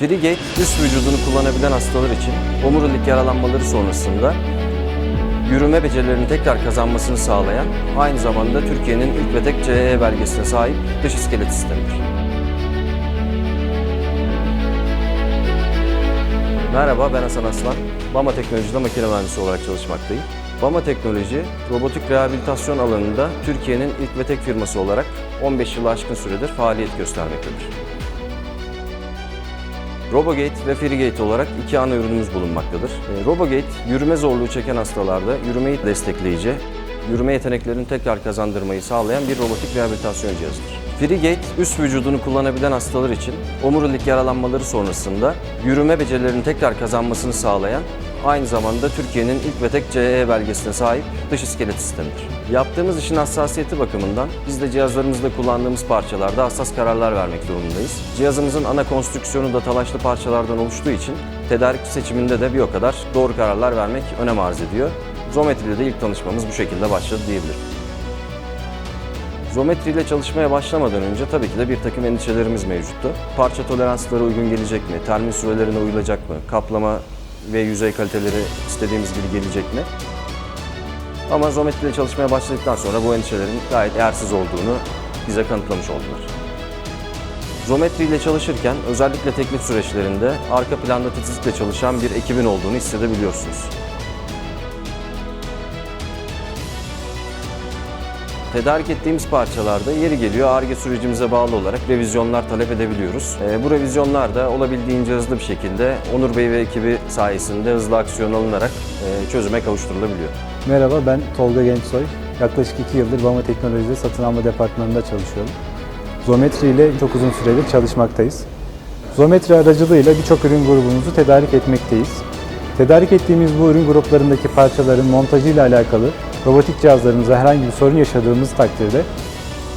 Frigate üst vücudunu kullanabilen hastalar için omurilik yaralanmaları sonrasında yürüme becerilerini tekrar kazanmasını sağlayan, aynı zamanda Türkiye'nin ilk ve tek CE belgesine sahip dış iskelet sistemidir. Merhaba, ben Hasan Aslan. Bama Teknoloji'de makine mühendisi olarak çalışmaktayım. Bama Teknoloji, robotik rehabilitasyon alanında Türkiye'nin ilk ve tek firması olarak 15 yılı aşkın süredir faaliyet göstermektedir. Robogate ve Frigate olarak iki ana ürünümüz bulunmaktadır. E, Robogate, yürüme zorluğu çeken hastalarda yürümeyi destekleyici, yürüme yeteneklerini tekrar kazandırmayı sağlayan bir robotik rehabilitasyon cihazıdır. Frigate, üst vücudunu kullanabilen hastalar için omurilik yaralanmaları sonrasında yürüme becerilerini tekrar kazanmasını sağlayan, aynı zamanda Türkiye'nin ilk ve tek CE belgesine sahip dış iskelet sistemidir. Yaptığımız işin hassasiyeti bakımından biz de cihazlarımızda kullandığımız parçalarda hassas kararlar vermek durumundayız. Cihazımızın ana konstrüksiyonu da talaşlı parçalardan oluştuğu için tedarik seçiminde de bir o kadar doğru kararlar vermek önem arz ediyor. Zometri de ilk tanışmamız bu şekilde başladı diyebilirim. Zometri ile çalışmaya başlamadan önce tabii ki de bir takım endişelerimiz mevcuttu. Parça toleransları uygun gelecek mi? Termin sürelerine uyulacak mı? Kaplama ve yüzey kaliteleri istediğimiz gibi gelecek mi? Ama Zometri ile çalışmaya başladıktan sonra bu endişelerin gayet yersiz olduğunu bize kanıtlamış oldular. Zometri ile çalışırken özellikle teklif süreçlerinde arka planda titizlikle çalışan bir ekibin olduğunu hissedebiliyorsunuz. Tedarik ettiğimiz parçalarda yeri geliyor ARGE sürecimize bağlı olarak revizyonlar talep edebiliyoruz. Ee, bu revizyonlar da olabildiğince hızlı bir şekilde Onur Bey ve ekibi sayesinde hızlı aksiyon alınarak e, çözüme kavuşturulabiliyor. Merhaba ben Tolga Gençsoy. Yaklaşık 2 yıldır Bama Teknoloji'de satın alma departmanında çalışıyorum. Zometri ile çok uzun süredir çalışmaktayız. Zometri aracılığıyla birçok ürün grubumuzu tedarik etmekteyiz. Tedarik ettiğimiz bu ürün gruplarındaki parçaların montajıyla alakalı robotik cihazlarımıza herhangi bir sorun yaşadığımız takdirde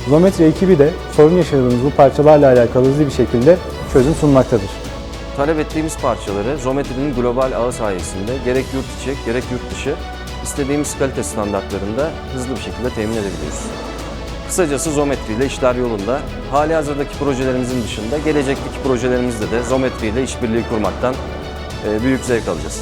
Zometri ekibi de sorun yaşadığımız bu parçalarla alakalı hızlı bir şekilde çözüm sunmaktadır. Talep ettiğimiz parçaları Zometri'nin global ağı sayesinde gerek yurt içi gerek yurt dışı istediğimiz kalite standartlarında hızlı bir şekilde temin edebiliyoruz. Kısacası Zometri ile işler yolunda. Hali hazırdaki projelerimizin dışında gelecekteki projelerimizde de Zometri ile işbirliği kurmaktan e, büyük zevk alacağız.